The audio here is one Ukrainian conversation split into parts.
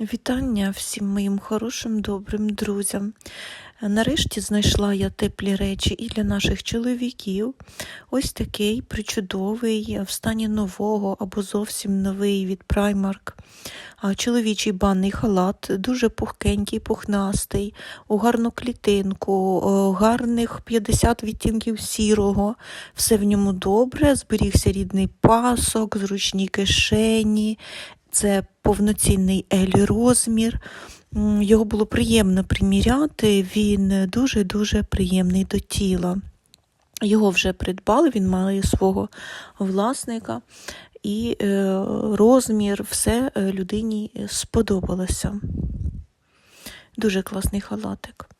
Вітання всім моїм хорошим добрим друзям. Нарешті знайшла я теплі речі і для наших чоловіків. Ось такий причудовий в стані нового або зовсім новий від Primark. Чоловічий банний халат, дуже пухкенький, пухнастий, у гарну клітинку, гарних 50 відтінків сірого. Все в ньому добре, зберігся рідний пасок, зручні кишені, це повноцінний ель розмір. Його було приємно приміряти, він дуже-дуже приємний до тіла. Його вже придбали, він має свого власника, і е, розмір, все е, людині сподобалося. Дуже класний халатик.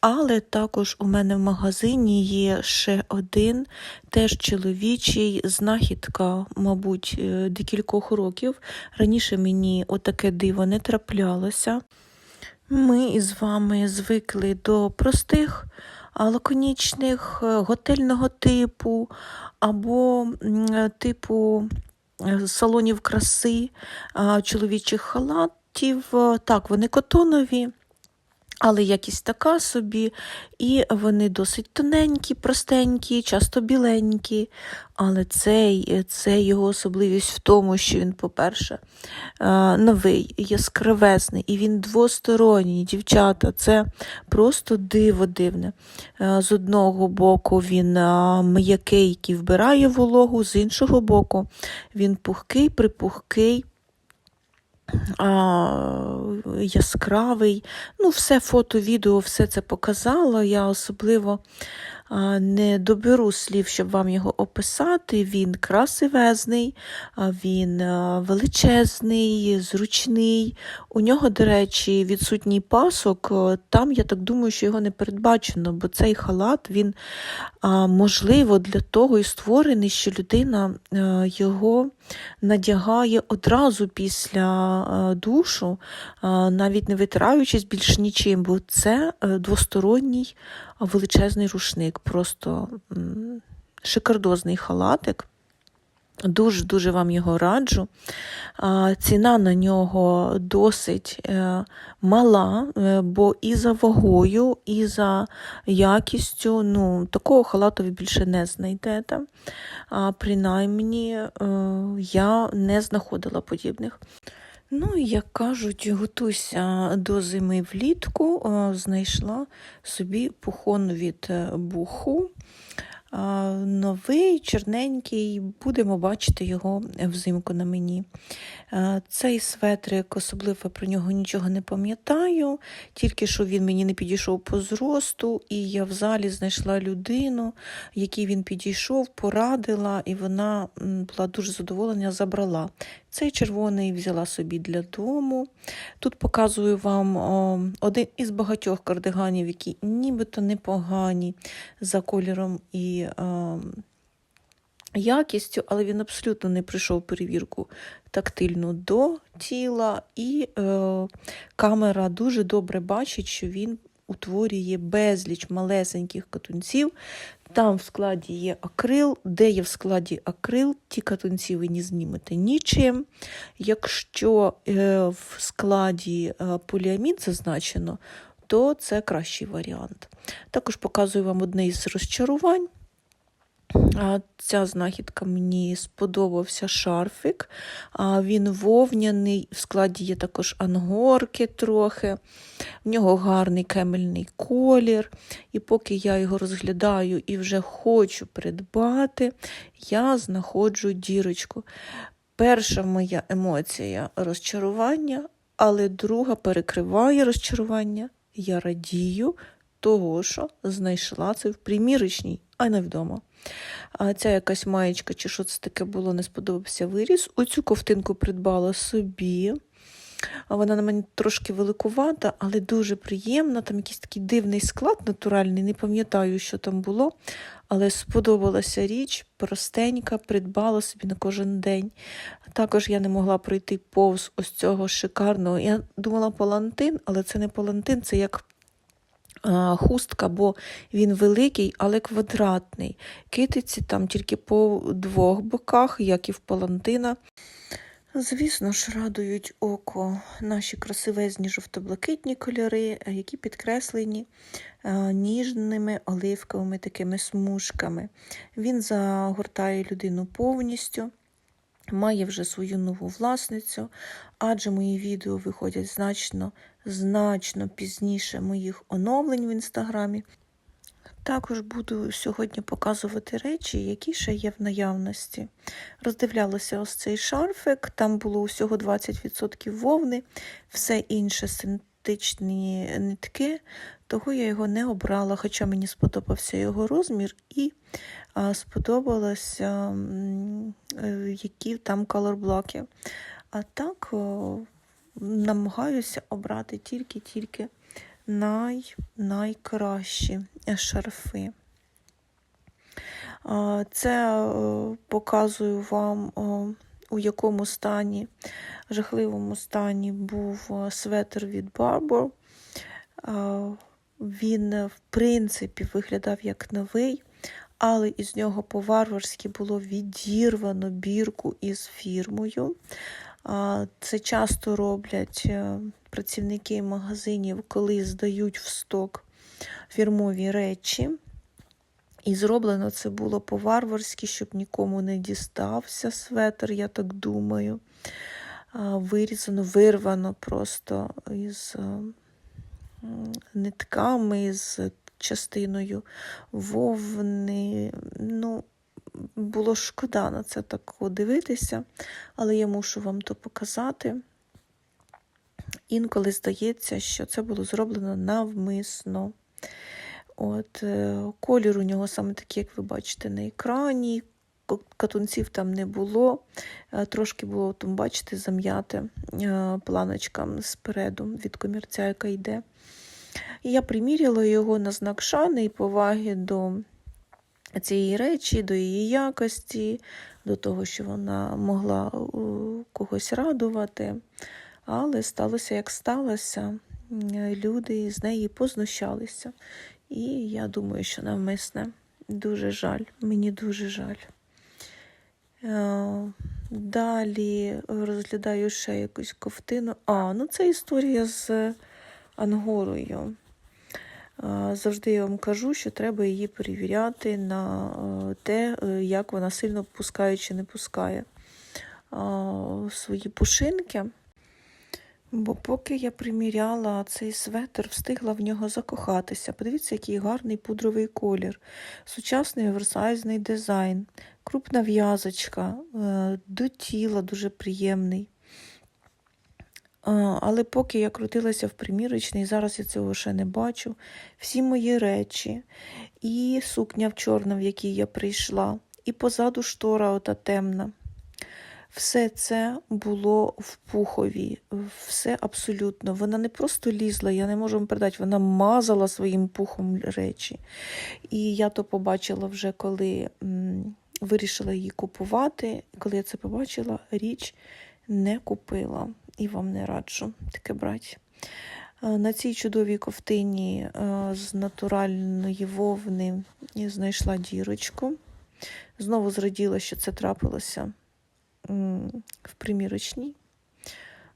Але також у мене в магазині є ще один, теж чоловічий, знахідка, мабуть, е, декількох років. Раніше мені отаке диво не траплялося. Ми із вами звикли до простих, лаконічних е, готельного типу або е, типу салонів краси, чоловічих халатів. Так, вони котонові. Але якість така собі, і вони досить тоненькі, простенькі, часто біленькі. Але цей, це його особливість в тому, що він, по-перше, е, новий, яскравезний, і він двосторонній, дівчата. Це просто диво дивне. Е, З одного боку він е, м'який, який вбирає вологу, з іншого боку він пухкий, припухкий а, яскравий. Ну, все фото, відео, все це показала. Я особливо не доберу слів, щоб вам його описати. Він красивезний, він величезний, зручний. У нього, до речі, відсутній пасок. Там, я так думаю, що його не передбачено, бо цей халат, він, можливо, для того і створений, що людина е, його надягає одразу після е, душу, е, навіть не витираючись більш нічим, бо це е, двосторонній величезний рушник, просто шикардозний халатик. Дуже-дуже вам його раджу. Ціна на нього досить е, мала, е, бо і за вагою, і за якістю ну, такого халату ви більше не знайдете. А, Принаймні, е, я не знаходила подібних. Ну, як кажуть, готуйся до зими влітку, е, знайшла собі пухон від е, буху. Новий, чорненький, будемо бачити його взимку на мені. Цей светрик, особливо про нього нічого не пам'ятаю, тільки що він мені не підійшов по зросту, і я в залі знайшла людину, якій він підійшов, порадила, і вона була дуже задоволена, забрала. Цей червоний взяла собі для дому. Тут показую вам один із багатьох кардиганів, які нібито непогані за кольором і е, якістю, але він абсолютно не пройшов перевірку тактильну до тіла, і е, камера дуже добре бачить, що він утворює безліч малесеньких катунців. Там в складі є акрил, де є в складі акрил, ті катунці ви не знімете нічим. Якщо е, в складі е, поліамід зазначено, то це кращий варіант. Також показую вам одне із розчарувань. Ця знахідка мені сподобався шарфик. Він вовняний, в складі є також ангорки трохи. В нього гарний кемельний колір. І поки я його розглядаю і вже хочу придбати, я знаходжу дірочку. Перша моя емоція розчарування, але друга перекриває розчарування. Я радію того, що знайшла це в примірочній, а не вдома. А ця якась маєчка, чи що це таке було, не сподобався виріс. Оцю ковтинку придбала собі. Вона на мені трошки великувата, але дуже приємна. Там якийсь такий дивний склад натуральний, не пам'ятаю, що там було. Але сподобалася річ, простенька, придбала собі на кожен день. Також я не могла пройти повз ось цього шикарного. Я думала палантин, але це не палантин, це як хустка, бо він великий, але квадратний. Китиці там тільки по двох боках, як і в палантина. Звісно ж, радують око наші красивезні жовто-блакитні кольори, е, які підкреслені е, ніжними оливковими такими смужками. Він загортає людину повністю, має вже свою нову власницю, адже мої відео виходять значно, значно пізніше моїх оновлень в інстаграмі. Також буду сьогодні показувати речі, які ще є в наявності. Роздивлялася ось цей шарфик, там було усього 20% вовни, все інше синтетичні нитки, того я його не обрала, хоча мені сподобався його розмір і сподобалося, е, які там колорблоки. А так намагаюся обрати тільки-тільки най, найкращі шарфи. Це показую вам, у якому стані, жахливому стані був светр від Barbour. Він, е, в принципі, виглядав як новий, але із нього по-варварськи було відірвано бірку із фірмою. Це часто роблять е, працівники магазинів, коли здають в сток фірмові речі. І зроблено це було по-варварськи, щоб нікому не дістався светр, я так думаю. Вирізано, вирвано просто із е, нитками, з частиною вовни. Ну, було шкода на це так дивитися, але я мушу вам то показати. Інколи здається, що це було зроблено навмисно. От, е, Колір у нього саме такий, як ви бачите, на екрані. Катунців там не було. Е, Трошки було, там, бачите, зам'яте е, планочка спереду від комірця, яка йде. Я приміряла його на знак шани і поваги до цієї речі, до її якості, до того, що вона могла е, когось радувати. Але сталося, як сталося. Люди з неї познущалися. І я думаю, що навмисне. Дуже жаль, мені дуже жаль. Е, Далі розглядаю ще якусь ковтину. А, ну це історія з ангорою. Е, Завжди я вам кажу, що треба її перевіряти на е, те, е, як вона сильно пускає чи не пускає свої пушинки. Бо поки я приміряла цей светр, встигла в нього закохатися. Подивіться, який гарний пудровий колір, сучасний оверсайзний дизайн, крупна в'язочка, до тіла дуже приємний. Але поки я крутилася в примірочний, зараз я цього ще не бачу. Всі мої речі, і сукня в чорна, в якій я прийшла, і позаду штора ота темна. Все це було в пухові, все абсолютно. Вона не просто лізла, я не можу вам передати, вона мазала своїм пухом речі. І я то побачила вже, коли м, вирішила її купувати. Коли я це побачила, річ не купила і вам не раджу таке брати. Е, На цій чудовій ковтині е, з натуральної вовни знайшла дірочку. Знову зраділа, що це трапилося в примірочній,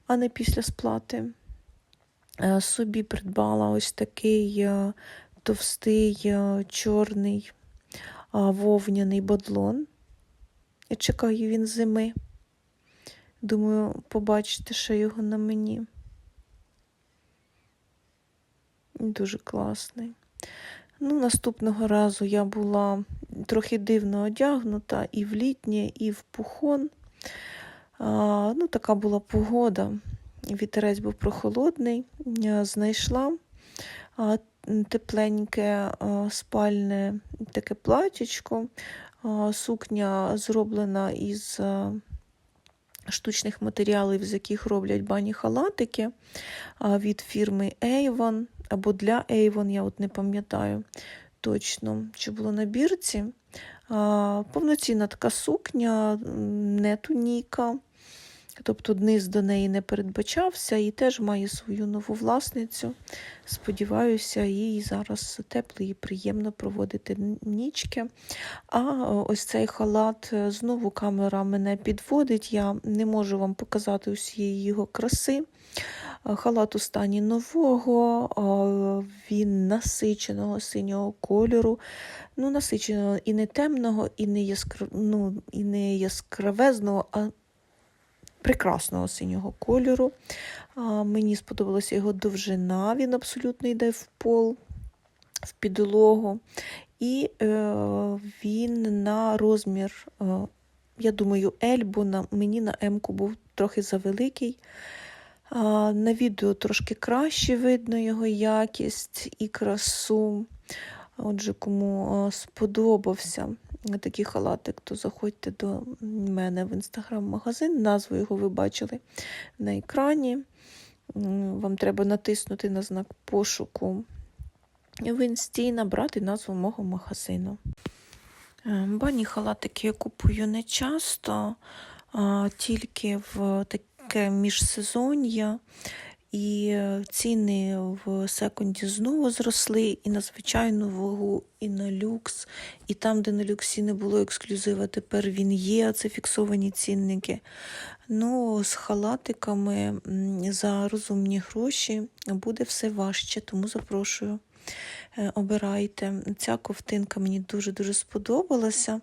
а не після сплати. Е, Собі придбала ось такий товстий чорний вовняний бадлон. Я чекаю він зими. Думаю, побачите ще його на мені. Дуже класний. Ну, наступного разу я була трохи дивно одягнута і в літнє, і в пухон. А, ну, така була погода. Вітерець був прохолодний. Я знайшла а, тепленьке а, спальне таке платічко. А, сукня зроблена із а, штучних матеріалів, з яких роблять бані халатики від фірми Avon або для Avon, я от не пам'ятаю точно, чи було на бірці. Повноцінна така сукня, нетуніка. не туніка. Тобто низ до неї не передбачався і теж має свою нову власницю. Сподіваюся, їй зараз тепло і приємно проводити нічки. А ось цей халат е, знову камера мене підводить. Я не можу вам показати усієї його краси. Е, Халат у стані нового, він насиченого синього кольору. Ну, насиченого і не темного, і не, яскра... ну, і не яскравезного, а прекрасного синього кольору. Мені сподобалася його довжина, він абсолютно йде в пол, в підлогу. І е, він на розмір, е, я думаю, L, бо мені на М-ку був трохи завеликий. На відео трошки краще видно його якість і красу. Отже, кому е, сподобався такий халатик, то заходьте до мене в інстаграм-магазин. Назву його ви бачили на екрані. Вам треба натиснути на знак пошуку в інсті і набрати назву мого магазину. Е, Бані халатики я купую не часто, а тільки в таке міжсезоння. І ціни в секунді знову зросли і на звичайну вагу, і на люкс. І там, де на люксі не було ексклюзива, тепер він є, це фіксовані цінники. Ну, з халатиками за розумні гроші буде все важче, тому запрошую. Е, Обирайте. Ця ковтинка мені дуже-дуже сподобалася.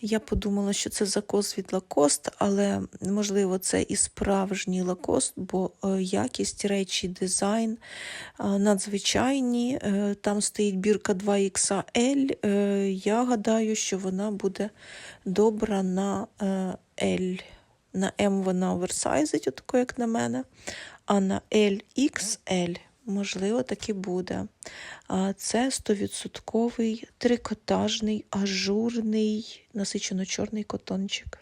Я подумала, що це закос від Лакост, але можливо це і справжній Лакост, бо е, якість речі, дизайн надзвичайні. Е, Там стоїть бірка 2XL. Е, Я гадаю, що вона буде добра на L. На М вона оверсайзить, отако, як на мене, а на LXL можливо, таки буде. Це 100% трикотажний, ажурний, насичено-чорний котончик.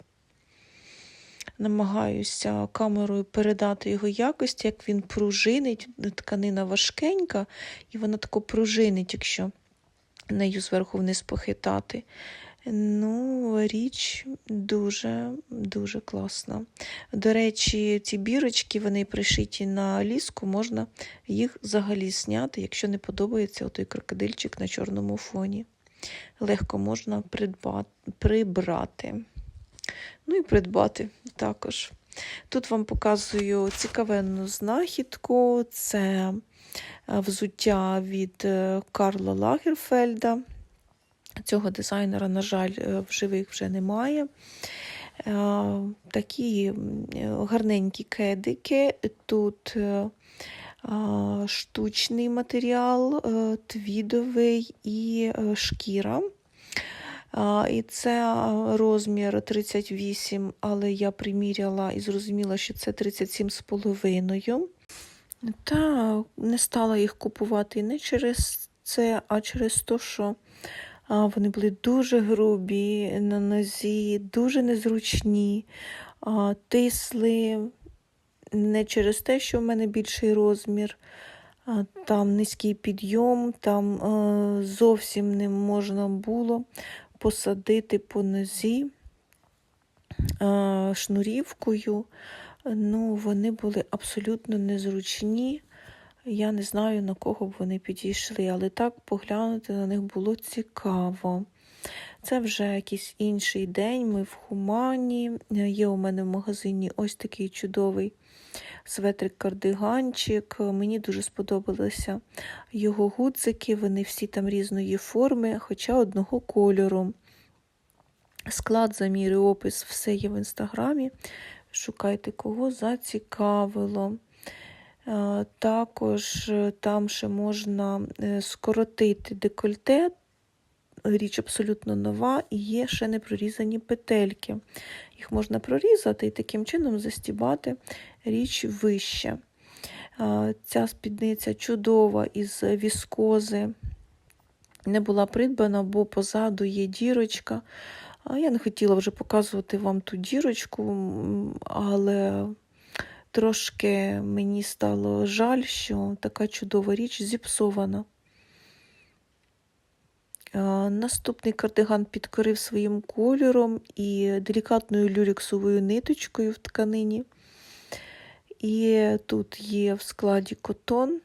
Намагаюся камерою передати його якості, як він пружинить. Тканина важкенька, і вона тако пружинить, якщо нею зверху вниз похитати. Ну, річ дуже дуже класна. До речі, ці бірочки вони пришиті на ліску, можна їх взагалі зняти, якщо не подобається той крокодильчик на чорному фоні. Легко можна придбати, прибрати. Ну і придбати також. Тут вам показую цікавенну знахідку. Це е, взуття від е, Карла Лагерфельда. Цього дизайнера, на жаль, е, в живих вже немає. Е, Такі гарненькі кедики. Тут е, штучний матеріал, твідовий і шкіра. І це розмір 38, але я приміряла і зрозуміла, що це 37,5. Та не стала їх купувати не через це, а через те, що вони були дуже грубі на нозі, дуже незручні, тисли не через те, що в мене більший розмір. Там низький підйом, там е, зовсім не можна було посадити по нозі шнурівкою. Ну, вони були абсолютно незручні. Я не знаю, на кого б вони підійшли, але так поглянути на них було цікаво. Це вже якийсь інший день. Ми в Хумані. Є у мене в магазині ось такий чудовий светрик-кардиганчик. Мені дуже сподобалися його гудзики. Вони всі там різної форми, хоча одного кольору. Склад, заміри, опис, все є в інстаграмі. Шукайте, кого зацікавило. Також е, там ще можна е, скоротити декольте, річ абсолютно нова, і є ще не прорізані петельки. Їх можна прорізати і таким чином застібати річ вище. Ця спідниця чудова із віскози. Не була придбана, бо позаду є дірочка. Я не хотіла вже показувати вам ту дірочку, але трошки мені стало жаль, що така чудова річ зіпсована. Е, Наступний кардиган підкорив своїм кольором і делікатною люрексовою ниточкою в тканині. І тут є в складі котон.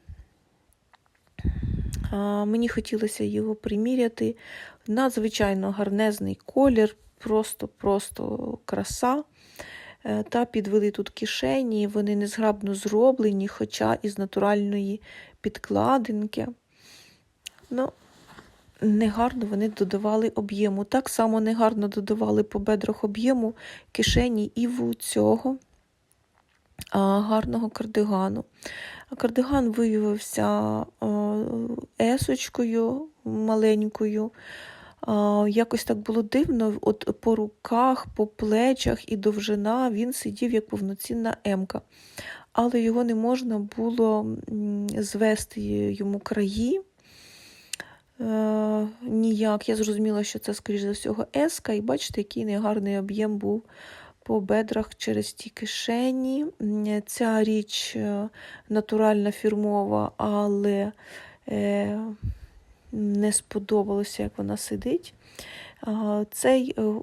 Мені хотілося його приміряти. Надзвичайно гарнезний колір, просто-просто краса. Е, Та підвели тут кишені, вони незграбно зроблені, хоча із натуральної підкладинки. Ну, негарно вони додавали об'єму. Так само негарно додавали по бедрах об'єму кишені і в цього гарного кардигану. Кардиган виявився а, есочкою маленькою. Якось так було дивно, от по руках, по плечах і довжина він сидів як повноцінна емка. Але його не можна було звести йому краї. Е, ніяк. Я зрозуміла, що це, скоріш за всього, еска, і бачите, який негарний об'єм був по бедрах через ті кишені. Ця річ е, натуральна фірмова, але е, не сподобалося, як вона сидить. Цей е,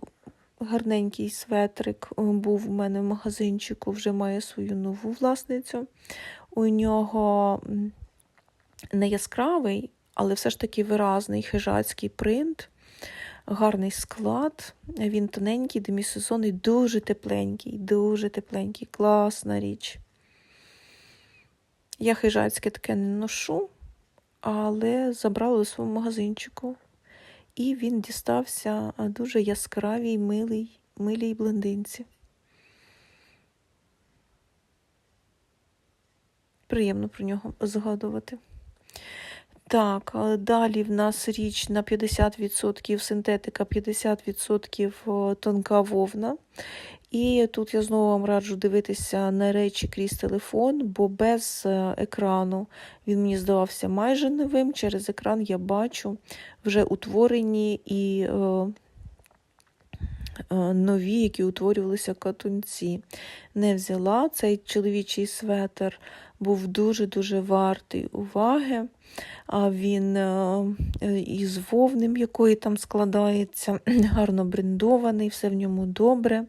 гарненький светрик е, був у мене в магазинчику, вже має свою нову власницю. У нього не яскравий, але все ж таки виразний хижацький принт, гарний склад. Він тоненький, демісезонний, дуже тепленький, дуже тепленький, класна річ. Я хижацьке таке не ношу, але забрала у своєму магазинчику. І він дістався дуже яскравій, милій, милій блондинці. Приємно про нього згадувати. Так, далі в нас річ на 50% синтетика, 50% тонка вовна. І тут я знову вам раджу дивитися на речі крізь телефон, бо без е, екрану він мені здавався майже новим. Через екран я бачу вже утворені і е, е, нові, які утворювалися катунці. Не взяла цей чоловічий светр був дуже-дуже вартий уваги. А він із вовним, якої там складається, гарно брендований, все в ньому добре.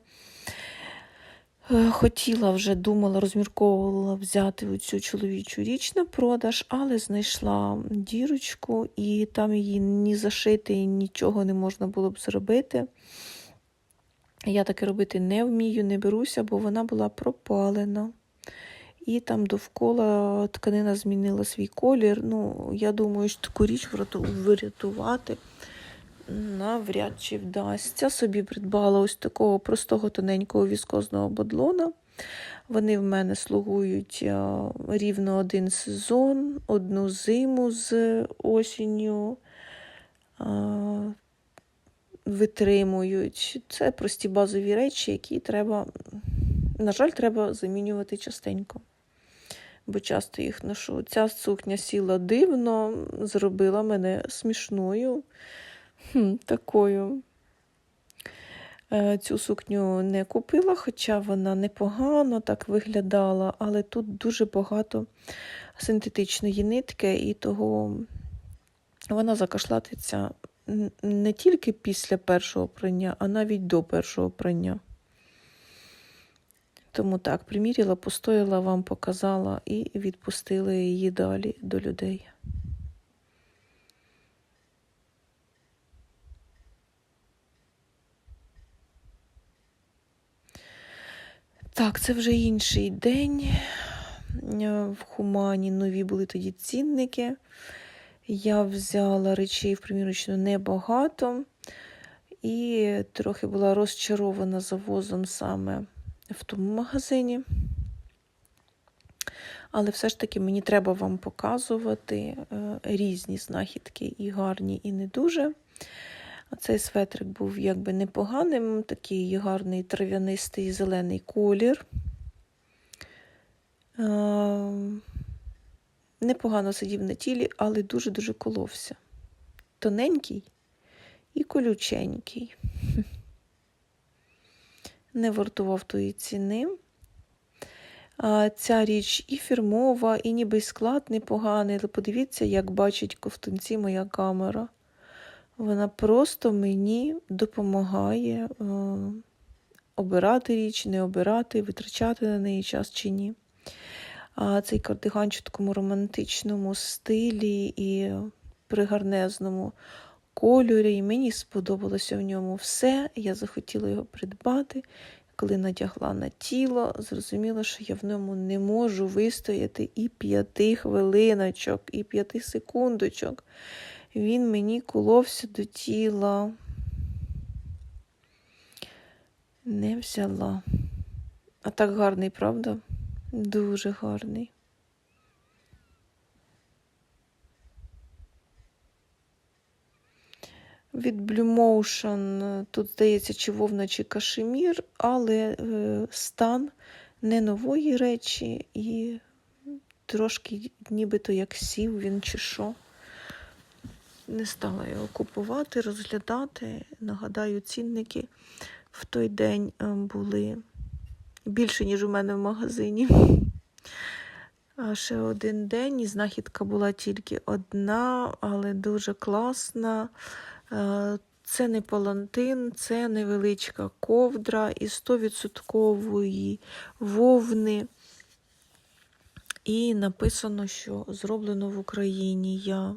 Е, Хотіла вже думала, розмірковувала взяти цю чоловічу річ на продаж, але знайшла дірочку, і там її ні зашити, і нічого не можна було б зробити. Я таке робити не вмію, не беруся, бо вона була пропалена. І там довкола тканина змінила свій колір. Ну, я думаю, що таку річ врятувати навряд чи вдасться. Собі придбала ось такого простого тоненького віскозного бадлона. Вони в мене слугують рівно один сезон, одну зиму з осінню. Витримують. Це прості базові речі, які треба, на жаль, треба замінювати частенько бо часто їх ношу. Ця сукня сіла дивно, зробила мене смішною такою. Е, цю сукню не купила, хоча вона непогано так виглядала, але тут дуже багато синтетичної нитки, і того вона закашлатиться не тільки після першого прання, а навіть до першого прання. Тому так, приміряла, постояла, вам показала і відпустила її далі до людей. Так, це вже інший день. В Хумані нові були тоді цінники. Я взяла речей в примірочну небагато і трохи була розчарована завозом саме в тому магазині. Але все ж таки мені треба вам показувати е, різні знахідки, і гарні, і не дуже. Цей светрик був якби непоганим, такий гарний трав'янистий зелений колір. Непогано сидів на тілі, але дуже-дуже коловся. Тоненький і колюченький не вартував тої ціни. Ця річ і фірмова, і ніби склад непоганий, але подивіться, як бачить ковтунці моя камера. Вона просто мені допомагає е, обирати річ, не обирати, витрачати на неї час чи ні. А цей кардиганчик в такому романтичному стилі і пригарнезному кольорі. І мені сподобалося в ньому все. Я захотіла його придбати. Коли надягла на тіло, зрозуміла, що я в ньому не можу вистояти і п'яти хвилиночок, і п'яти секундочок. Він мені куловся до тіла. Не взяла. А так гарний, правда? Дуже гарний. Від Blue Motion е, тут, здається, чи вовна, чи кашемір, але е, стан не нової речі і трошки нібито як сів він чи що. Не стала його купувати, розглядати. Нагадаю, цінники в той день е, були більше, ніж у мене в магазині. А ще один день, і знахідка була тільки одна, але дуже класна. Е, Це не палантин, це невеличка ковдра із 100% вовни. І написано, що зроблено в Україні. Я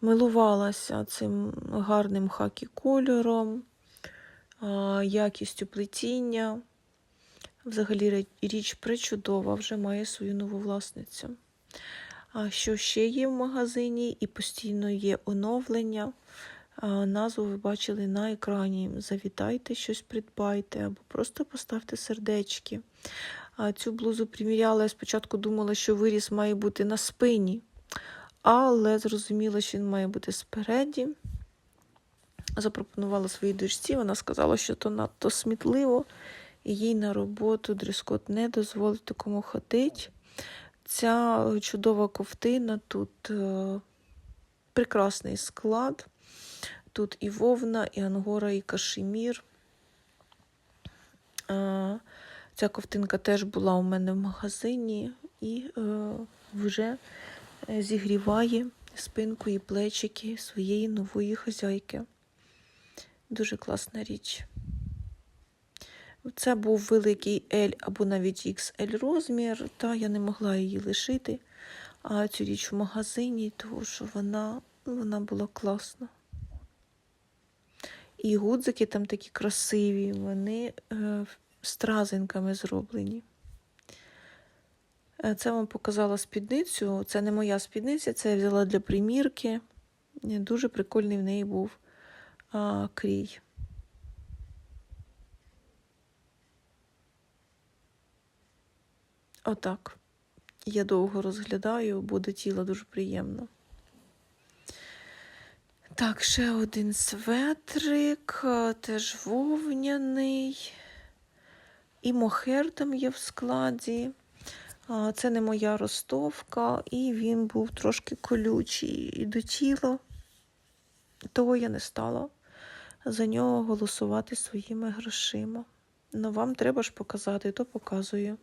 милувалася цим гарним хакі кольором, якістю плетіння. Взагалі річ причудова, вже має свою нову власницю. А що ще є в магазині і постійно є оновлення. Назву ви бачили на екрані. Завітайте, щось придбайте або просто поставте сердечки. Цю блузу приміряла, я спочатку думала, що виріс має бути на спині, але зрозуміла, що він має бути спереді. Запропонувала своїй дочці, вона сказала, що то надто смітливо, і їй на роботу дрес-код не дозволить такому ходити. Ця чудова ковтина, тут е, прекрасний склад. Тут і вовна, і ангора, і кашемір. Е, Ця ковтинка теж була у мене в магазині і е, вже зігріває спинку і плечики своєї нової хазяйки. Дуже класна річ. Це був великий L або навіть XL розмір, та я не могла її лишити. А цю річ в магазині, тому що вона, вона була класна. І гудзики там такі красиві, вони е, стразинками зроблені. Е, Це вам показала спідницю. Це не моя спідниця, це я взяла для примірки. Е, Дуже прикольний в неї був а, крій. Отак. Я довго розглядаю, бо до тіла дуже приємно. Так, ще один светрик, теж вовняний. І мохер там є в складі. Це не моя ростовка, і він був трошки колючий і до тіла. Того я не стала за нього голосувати своїми грошима. Ну, вам треба ж показати, то показую.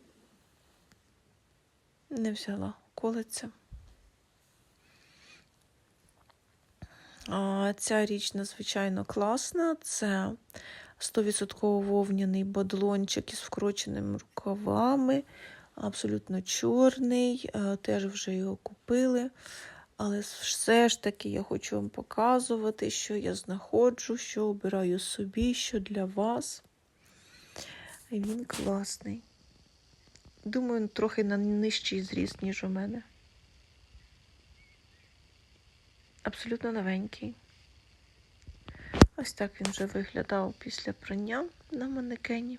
Не взяла колиться. А, Ця річ надзвичайно класна. Це 100% вовняний бадлончик із вкороченими рукавами, абсолютно чорний. е, Теж вже його купили. Але все ж таки я хочу вам показувати, що я знаходжу, що обираю собі, що для вас. І він класний. Думаю, трохи на нижчий зріст, ніж у мене. Абсолютно новенький. Ось так він вже виглядав після прання на манекені.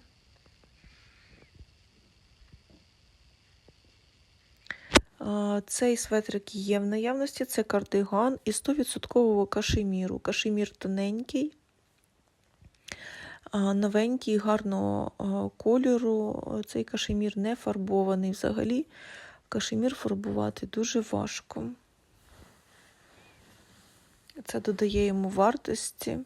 Цей светрик є в наявності, це кардиган із 100% кашеміру. Кашемір тоненький, новенький, гарного кольору. Цей кашемір не фарбований взагалі. Кашемір фарбувати дуже важко. Це додає йому вартості.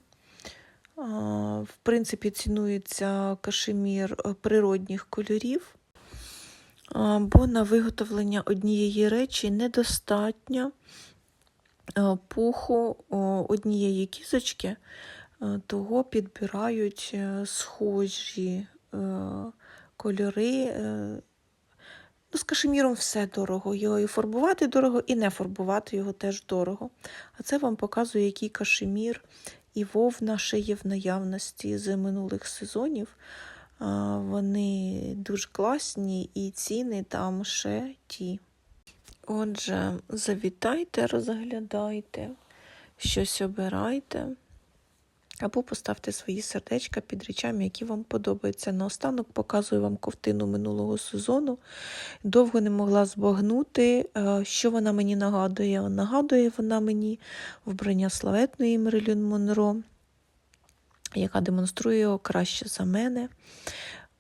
В принципі, цінується кашемір природних кольорів, бо на виготовлення однієї речі недостатньо е, пуху однієї кізочки, е, того підбирають е, схожі кольори. Ну, з кашеміром все дорого. Його і фарбувати дорого, і не фарбувати його теж дорого. А це вам показує, який кашемір і вовна ще є в наявності з минулих сезонів. Вони дуже класні і ціни там ще ті. Отже, завітайте, розглядайте, щось обирайте. Або поставте свої сердечка під речами, які вам подобаються. Наостанок показую вам ковтину минулого сезону. Довго не могла збагнути, е, що вона мені нагадує. Нагадує вона мені вбрання славетної Мерилін Монро, яка демонструє краще за мене.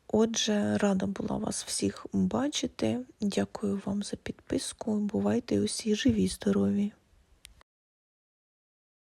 Отже, рада була вас всіх бачити. Дякую вам за підписку. Бувайте усі живі, здорові!